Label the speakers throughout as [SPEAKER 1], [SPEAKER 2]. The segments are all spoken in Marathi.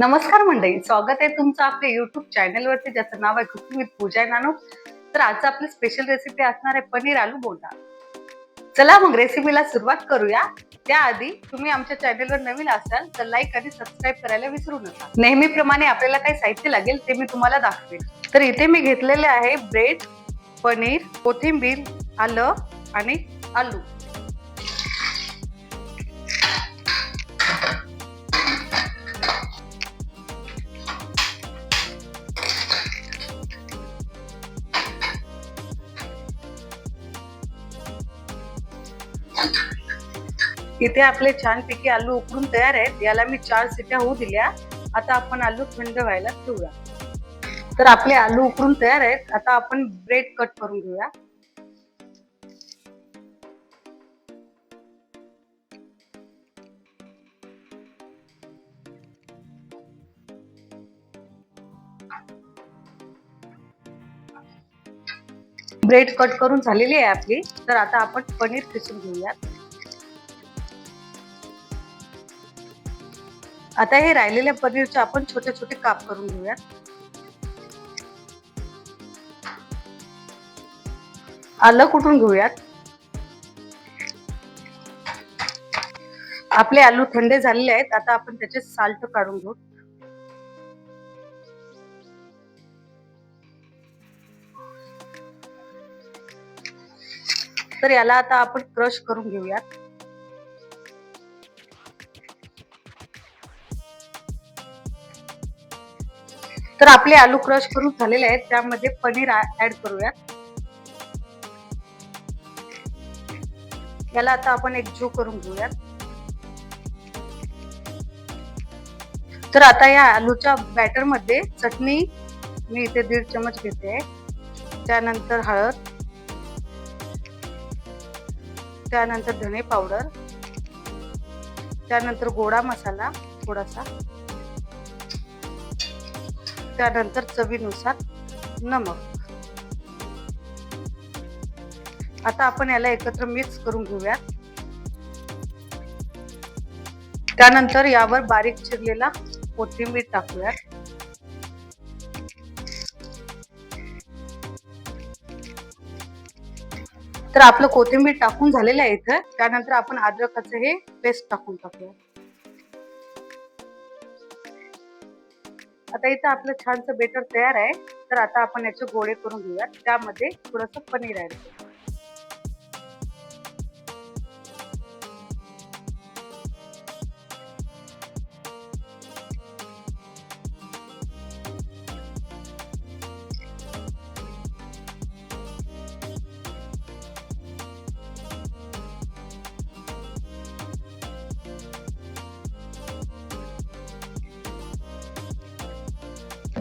[SPEAKER 1] नमस्कार मंडळी स्वागत आहे तुमचं आपल्या युट्यूब चॅनलवरती ज्याचं नाव आहे कुकिंग विथ पूजा नानो. तर आज आपली स्पेशल रेसिपी असणार आहे पनीर आलू बोंडा. चला मग रेसिपीला सुरुवात करूया. त्याआधी तुम्ही आमच्या चॅनलवर नवीन असाल तर लाईक आणि सबस्क्राईब करायला विसरू नका. नेहमीप्रमाणे आपल्याला काही साहित्य लागेल ते मी तुम्हाला दाखवते तर इथे मी घेतलेले आहे ब्रेड पनीर कोथिंबीर आलं आणि आलू. इथे आपले छानपैकी आलू उकडून तयार आहेत. याला मी चार सिट्या होऊ दिल्या. आता आपण आलू थंड व्हायला ठेवूया. तर आपले आलू उकडून तयार आहेत. आता आपण ब्रेड कट करून घेऊया. ब्रेड कट करून झालेली आहे आपली. तर आता आपण पनीर किसून घेऊयात. आता हे राहिलेल्या पनीरचे आपण छोटे छोटे काप करून घेऊयात. आलं कुठून घेऊयात? आपले आलू थंडे झालेले आहेत. आता आपण त्याचे साल्ट काढून घेऊ. तर याला आता आपण क्रश करून घेऊयात. तर आपले आलू क्रश करून झालेले आहेत त्यामध्ये पनीर ऍड करूयात. याला आता आपण एक जो करून घेऊयात. तर आता या आलूच्या बॅटरमध्ये चटणी मी इथे दीड चमच घेते. त्यानंतर हळद. त्यानंतर धने पावडर त्यानंतर गोडा मसाला थोडासा त्यानंतर चवीनुसार नमक. आता आपण याला एकत्र मिक्स करून घेऊयात. त्यानंतर यावर बारीक चिरलेला कोथिंबीर टाकूयात. तर आपलं कोथिंबीर टाकून झालेलं आहे इथं. त्यानंतर आपण अद्रकाचं हे पेस्ट टाकून टाकूया. आता इथं आपलं छानसं बेटर तयार आहे. तर आता आपण याचे गोळे करून घेऊयात. त्यामध्ये थोडस पनीर ऍड करू.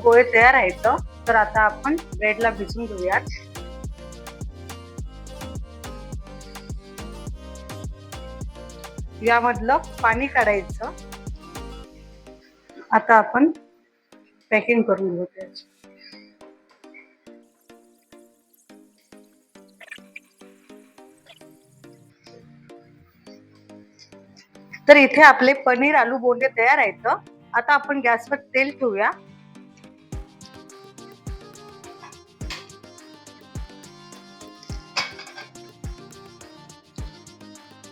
[SPEAKER 1] पोहे तयार आहेत तर आता आपण ब्रेडला भिजून घेऊयात. यामधलं पाणी काढायचं. आता आपण पॅकिंग करून घेऊ त्याची. तर इथे आपले पनीर आलू बोंडे तयार आहेत आता आपण गॅसवर तेल ठेवूया.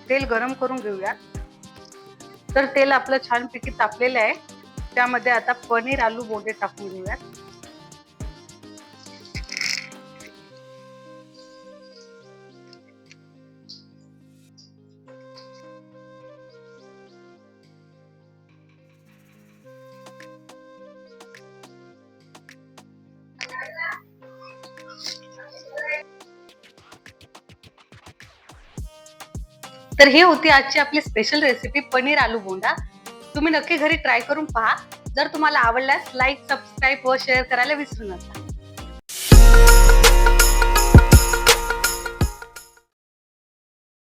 [SPEAKER 1] तेल गरम करून घेऊयात. तर तेल आपलं छानपैकी तापलेलं आहे. त्यामध्ये आता पनीर आलू बोंडे टाकून घेऊयात. तर ही होती आजची आपली स्पेशल रेसिपी पनीर आलू बोंडा. तुम्ही नक्की घरी ट्राय करून पहा. जर तुम्हाला आवडल्यास लाईक सबस्क्राईब व शेअर करायला विसरू नका.